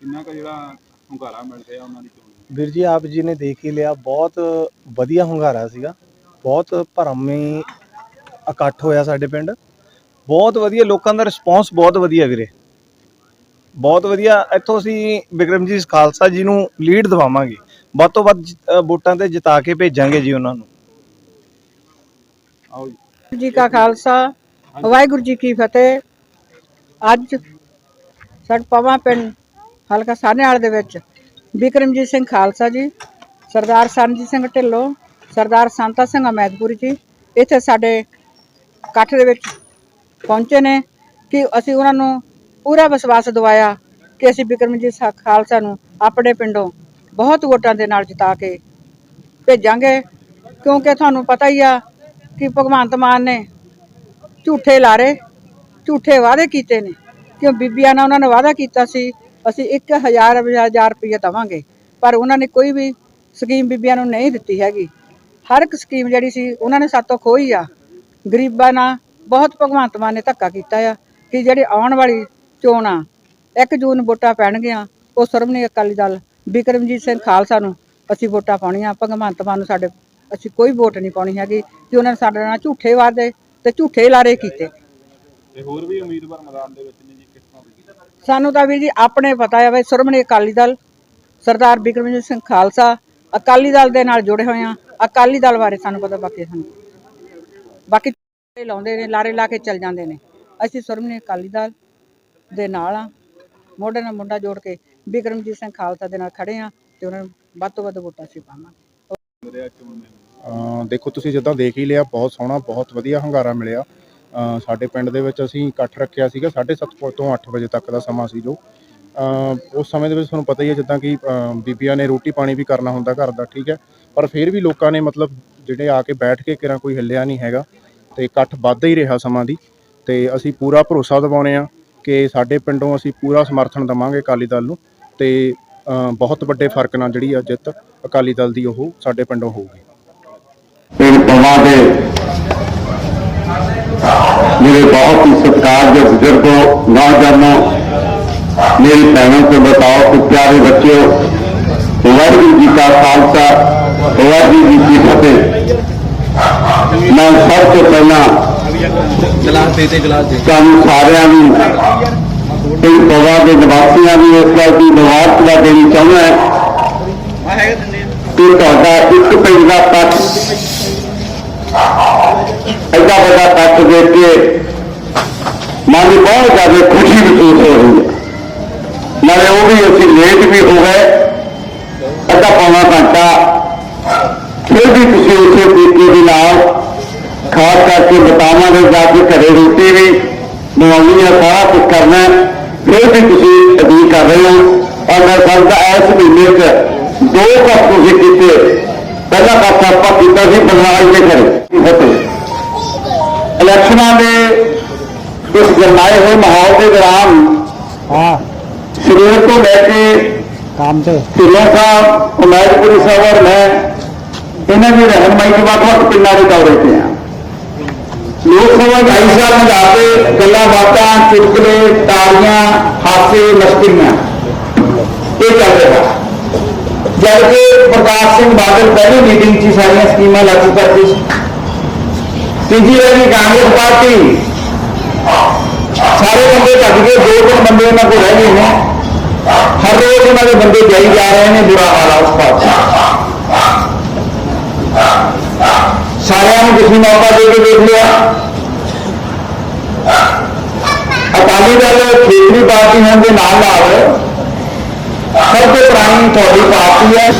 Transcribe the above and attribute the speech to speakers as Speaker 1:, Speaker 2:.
Speaker 1: ਕਿੰਨਾ ਕੁ ਜਿਹੜਾ ਹੁੰਗਾਰਾ ਮਿਲ ਰਿਹਾ ਉਹਨਾਂ ਦੀ ਚੋਣ ਨੂੰ?
Speaker 2: ਵੀਰ ਜੀ ਆਪ ਜੀ ਨੇ ਦੇਖ ਹੀ ਲਿਆ ਬਹੁਤ ਵਧੀਆ ਹੁੰਗਾਰਾ ਸੀਗਾ। ਬਹੁਤ ਭਰਮੀ ਇਕੱਠ ਹੋਇਆ ਸਾਡੇ ਪਿੰਡ। ਬਹੁਤ ਵਧੀਆ ਲੋਕਾਂ ਦਾ ਰਿਸਪੌਂਸ ਬਹੁਤ ਵਧੀਆ ਵੀਰੇ। ਬਹੁਤ ਵਧੀਆ ਇੱਥੋਂ ਅਸੀਂ ਬਿਕਰਮਜੀਤ ਖਾਲਸਾ ਜੀ ਨੂੰ ਲੀਡ ਦਿਵਾਵਾਂਗੇ। ਵੱਧ ਤੋਂ ਵੱਧ ਜ- ਅ, ਵੋਟਾਂ ਤੇ ਜਿਤਾ ਕੇ ਭੇਜਾਂਗੇ ਜੀ ਉਹਨਾਂ ਨੂੰ।
Speaker 1: ਆਓ ਜੀ।
Speaker 3: ਕਾ ਖਾਲਸਾ ਵਾਹਿਗੁਰੂ ਜੀ ਕੀ ਫਤਿਹ। ਅੱਜ ਸਾਡ ਪਵਾ ਪਿੰਡ ਹਲਕਾ ਸਾਹਨੇਵਾਲ ਦੇ ਵਿੱਚ। ਬਿਕਰਮਜੀਤ ਸਿੰਘ ਖਾਲਸਾ ਜੀ, ਸਰਦਾਰ ਸਰਨਜੀਤ ਸਿੰਘ ਢਿੱਲੋਂ, ਸਰਦਾਰ ਸੰਤਾ ਸਿੰਘ ਅਮੈਦਪੁਰੀ ਜੀ, ਇੱਥੇ ਸਾਡੇ ਇਕੱਠ ਦੇ ਵਿੱਚ ਪਹੁੰਚੇ ਨੇ ਕਿ ਅਸੀਂ ਉਹਨਾਂ ਨੂੰ ਪੂਰਾ ਵਿਸ਼ਵਾਸ ਦਿਵਾਇਆ ਕਿ ਅਸੀਂ ਬਿਕਰਮਜੀਤ ਸਾ- ਖਾਲਸਾ ਨੂੰ ਆਪਣੇ ਪਿੰਡੋਂ ਬਹੁਤ ਵੋਟਾਂ ਦੇ ਨਾਲ ਜਿਤਾ ਕੇ ਭੇਜਾਂਗੇ। ਕਿਉਂਕਿ ਤੁਹਾਨੂੰ ਪਤਾ ਹੀ ਆ ਕਿ ਭਗਵੰਤ ਮਾਨ ਨੇ ਝੂਠੇ ਲਾਰੇ, ਝੂਠੇ ਵਾਅਦੇ ਕੀਤੇ ਨੇ। ਕਿਉਂ ਬੀਬੀਆਂ ਨਾਲ ਉਹਨਾਂ ਨੇ ਵਾਅਦਾ ਕੀਤਾ ਸੀ ਅਸੀਂ 1000 ਹਜ਼ਾਰ ਰੁਪਏ ਦੇਵਾਂਗੇ। ਪਰ ਉਹਨਾਂ ਨੇ ਕੋਈ ਵੀ ਸਕੀਮ ਬੀਬੀਆਂ ਨੂੰ ਨਹੀਂ ਦਿੱਤੀ ਹੈਗੀ। ਹਰ ਇੱਕ ਸਕੀਮ ਜਿਹੜੀ ਸੀ, ਉਹਨਾਂ ਨੇ ਸਾਤੋਂ ਖੋਈ ਆ। ਗਰੀਬਾਂ ਨਾਲ ਬਹੁਤ ਭਗਵੰਤ ਮਾਨ ਨੇ ਧੱਕਾ ਕੀਤਾ ਆ ਕਿ ਜਿਹੜੀ ਆਉਣ ਵਾਲੀ ਚੋਣ ਆ 1 ਜੂਨ ਵੋਟਾਂ ਪੈਣਗੀਆਂ। ਉਹ ਸਰਵਣੀ ਅਕਾਲੀ ਦਲ ਬਿਕਰਮਜੀਤ ਸਿੰਘ ਖਾਲਸਾ ਨੂੰ ਅਸੀਂ ਵੋਟਾਂ ਪਾਉਣੀਆਂ। ਭਗਵੰਤ ਮਾਨ ਨੂੰ ਸਾਡੇ, ਅਸੀਂ ਕੋਈ ਵੋਟ ਨਹੀਂ ਪਾਉਣੀ ਹੈਗੀ। ਕਿ ਉਹਨਾਂ ਨੇ ਸਾਡੇ ਨਾਲ ਝੂਠੇ ਵਾਅਦੇ ਤੇ ਝੂਠੇ ਲਾਰੇ ਕੀਤੇ।
Speaker 1: ਤੇ ਹੋਰ ਵੀ ਉਮੀਦਵਾਰ ਮੈਦਾਨ ਦੇ ਵਿੱਚ ਨੇ
Speaker 3: ਸਾਨੂੰ ਤਾਂ ਵੀਰ ਜੀ ਆਪਣੇ ਪਤਾ ਹੈ ਵੀ ਸ਼੍ਰੋਮਣੀ ਅਕਾਲੀ ਦਲ ਸਰਦਾਰ ਬਿਕਰਮਜੀਤ ਸਿੰਘ ਖਾਲਸਾ ਅਕਾਲੀ ਦਲ ਦੇ ਨਾਲ ਜੁੜੇ ਹੋਏ ਆ। ਅਕਾਲੀ ਦਲ ਬਾਰੇ ਸਾਨੂੰ ਪਤਾ ਬਾਕੀ ਸਾਨੂੰ। ਬਾਕੀ ਲਾਉਂਦੇ ਨੇ, ਲਾਰੇ ਲਾ ਕੇ ਚੱਲ ਜਾਂਦੇ ਨੇ। ਅਸੀਂ ਸ਼੍ਰੋਮਣੀ ਅਕਾਲੀ ਦਲ ਦੇ ਨਾਲ ਆ। ਮੋਢੇ ਨਾਲ ਮੁੰਡਾ ਜੋੜ ਕੇ ਬਿਕਰਮਜੀਤ ਸਿੰਘ ਖਾਲਸਾ ਦੇ ਨਾਲ ਖੜੇ ਆ ਤੇ ਉਹਨਾਂ ਨੂੰ ਵੱਧ ਤੋਂ ਵੱਧ ਵੋਟਾਂ ਅਸੀਂ ਪਾਵਾਂਗੇ।
Speaker 4: ਦੇਖੋ, ਤੁਸੀਂ ਜਿੱਦਾਂ ਦੇਖ ਹੀ ਲਿਆ, ਬਹੁਤ ਸੋਹਣਾ, ਬਹੁਤ ਵਧੀਆ ਹੰਗਾਰਾ ਮਿਲਿਆ। ਸਾਡੇ ਪਿੰਡ ਦੇ ਵਿੱਚ ਅਸੀਂ ਇਕੱਠ ਰੱਖਿਆ ਸੀਗਾ 7:30 ਤੋਂ 8 ਵਜੇ ਤੱਕ ਦਾ ਸਮਾਂ ਸੀ ਜੋ। ਉਸ ਸਮੇਂ ਦੇ ਵਿੱਚ ਤੁਹਾਨੂੰ ਪਤਾ ਹੀ ਹੈ, ਜਿੱਦਾਂ ਕਿ ਬੀਬੀਆਂ ਨੇ ਰੋਟੀ ਪਾਣੀ ਵੀ ਕਰਨਾ ਹੁੰਦਾ ਘਰ ਦਾ, ਠੀਕ ਹੈ। ਪਰ ਫਿਰ ਵੀ ਲੋਕਾਂ ਨੇ ਮਤਲਬ ਜਿਹੜੇ ਆ ਕੇ ਬੈਠ ਕੇ ਕਿਰਾਂ ਕੋਈ ਹਿੱਲਿਆ ਨਹੀਂ ਹੈਗਾ, ਤੇ ਇਕੱਠ ਵੱਧਦਾ ਹੀ ਰਿਹਾ ਸਮਾਂ ਦੀ। ਤੇ ਅਸੀਂ ਪੂਰਾ ਭਰੋਸਾ ਦਿਵਾਉਂਦੇ ਆ ਕਿ ਸਾਡੇ ਪਿੰਡੋਂ ਅਸੀਂ ਪੂਰਾ ਸਮਰਥਨ ਦਵਾਂਗੇ ਅਕਾਲੀ ਦਲ ਨੂੰ, ਤੇ ਬਹੁਤ ਵੱਡੇ ਫ਼ਰਕ ਨਾਲ ਜਿਹੜੀ ਆ ਜਿੱਤ ਅਕਾਲੀ ਦਲ ਦੀ ਉਹ ਸਾਡੇ ਪਿੰਡੋਂ ਹੋਊਗੀ।
Speaker 5: ਪਿੰਡ ਪਵਾ ਦੇ ਮੇਰੇ ਬਹੁਤ ਹੀ ਸਤਿਕਾਰਯੋਗ ਬਜ਼ੁਰਗੋ ਨੌਜਵਾਨੋ ਮੇਰੀ ਭੈਣੋਂ को बताओ कि प्यारे बच्चों वाहिगुरु जी का खालसा वाहिगुरु जी की फतेह ਮੈਂ ਸਭ ਤੋਂ ਪਹਿਲਾਂ
Speaker 2: ਗਲਾਸ ਦੇ ਦੇ ਗਲਾਸ ਦੇ
Speaker 5: ਤੁਹਾਨੂੰ ਸਾਰਿਆਂ ਨੂੰ ਪਿੰਡ ਪਵਾ ਦੇ ਨਿਵਾਸੀਆਂ ਨੂੰ ਇਸ ਗੱਲ ਦੀ ਮੁਬਾਰਕਬਾਦ ਦੇਣੀ ਚਾਹੁੰਦਾ ਹਾਂ ਕਿ ਤੁਹਾਡਾ ਇੱਕ ਪਿੰਡ ਦਾ ਇਕੱਠ ਐਡਾ ਵੱਡਾ ਇਕੱਠ ਦੇਖ ਕੇ ਮਨ ਬਹੁਤ ਜ਼ਿਆਦਾ ਖੁਸ਼ੀ ਮਹਿਸੂਸ ਹੋ ਰਹੀ ਹੈ। ਨਾਲੇ ਉਹ ਵੀ ਅਸੀਂ ਲੇਟ ਵੀ ਹੋ ਗਏ। ਅੱਧਾ ਪੌਣਾ ਘੰਟਾ। ਫਿਰ ਵੀ ਤੁਸੀਂ ਉਸੇ ਤਰੀਕੇ ਦੇ ਨਾਲ, ਖਾਸ ਕਰਕੇ ਬਤਾਵਾਂ ਦੇ ਜਾ ਕੇ ਘਰੇ ਰੋਟੀ ਵੀ ਬਣਾਉਣੀ ਹੈ, ਸਾਰਾ ਕੁਝ ਕਰਨਾ ਫਿਰ ਵੀ ਤੁਸੀਂ ਅਧੀਨ ਕਰ ਰਹੇ ਹੋ। ਔਰ ਮੈਂ ਸਮਝਦਾ ਇਸ ਮਹੀਨੇ 'ਚ ਦੋ ਕੱਪ ਤੁਸੀਂ ਕੀਤੇ। ਪਹਿਲਾ ਕੱਪ ਆਪਾਂ ਕੀਤਾ ਸੀ ਬਲਰਾਜ ਦੇ ਘਰੇ। ਇਲੈਕਸ਼ਨਾਂ ਦੇ ਇਸ ਗਰਮਾਏ ਹੋਏ ਮਾਹੌਲ ਦੇ ਦੌਰਾਨ
Speaker 2: ਹਾਂ।
Speaker 5: ਸਵੇਰ ਤੋਂ ਲੈ ਕੇ
Speaker 2: ਕੰਮ ਤੇ।
Speaker 5: ਢਿੱਲੋਂ ਸਾਹਿਬ ਉਮੈਦਪੁਰੀ ਸਾਹਿਬ ਔਰ ਮੈਂ ਇਹਨਾਂ ਦੀ ਰਹਿਨਮਾਈ ਦੇ ਵੱਖ ਵੱਖ ਪਿੰਡਾਂ ਦੇ ਦੌਰੇ ਤੇ ਆ ਲੋਕ ਸਭਾ ਢਾਈ ਸਾਲ ਲਗਾ ਕੇ ਗੱਲਾਂ ਬਾਤਾਂ ਚੁਟਕਲੇ ਤਾਲੀਆਂ ਹਾਸੇ ਮਸਤੀਆਂ ਇਹ ਚੱਲ ਰਿਹਾ। ਜਦ ਕਿ ਪ੍ਰਕਾਸ਼ ਸਿੰਘ ਬਾਦਲ ਪਹਿਲੀ ਮੀਟਿੰਗ 'ਚ ਸਾਰੀਆਂ ਸਕੀਮਾਂ ਲਾਗੂ ਕਰਦੀ ਸੀ। ਤੀਜੀ ਵਾਰੀ ਕਾਂਗਰਸ ਪਾਰਟੀ ਸਾਰੇ ਬੰਦੇ ਭੱਜ ਗਏ, ਦੋ ਤਿੰਨ ਬੰਦੇ ਉਹਨਾਂ ਕੋਲ ਰਹਿ ਗਏ ਨੇ। ਹਰ ਰੋਜ਼ ਉਹਨਾਂ ਦੇ ਬੰਦੇ ਜਾਈ ਜਾ ਰਹੇ ਨੇ ਬੁਰਾ ਹਾਲ ਆ ਉਸ ਪਾਸੇ ਸਾਰਿਆਂ ਨੂੰ ਤੁਸੀਂ ਮੌਕਾ ਦੇ ਕੇ ਦੇਖ ਲਿਆ। ਅਕਾਲੀ ਦਲ ਖੇਤਰੀ ਪਾਰਟੀ ਹੋਣ ਦੇ ਨਾਲ ਨਾਲ ਸਭ ਤੋਂ ਪੁਰਾਣੀ ਤੁਹਾਡੀ ਪਾਰਟੀ ਹੈ।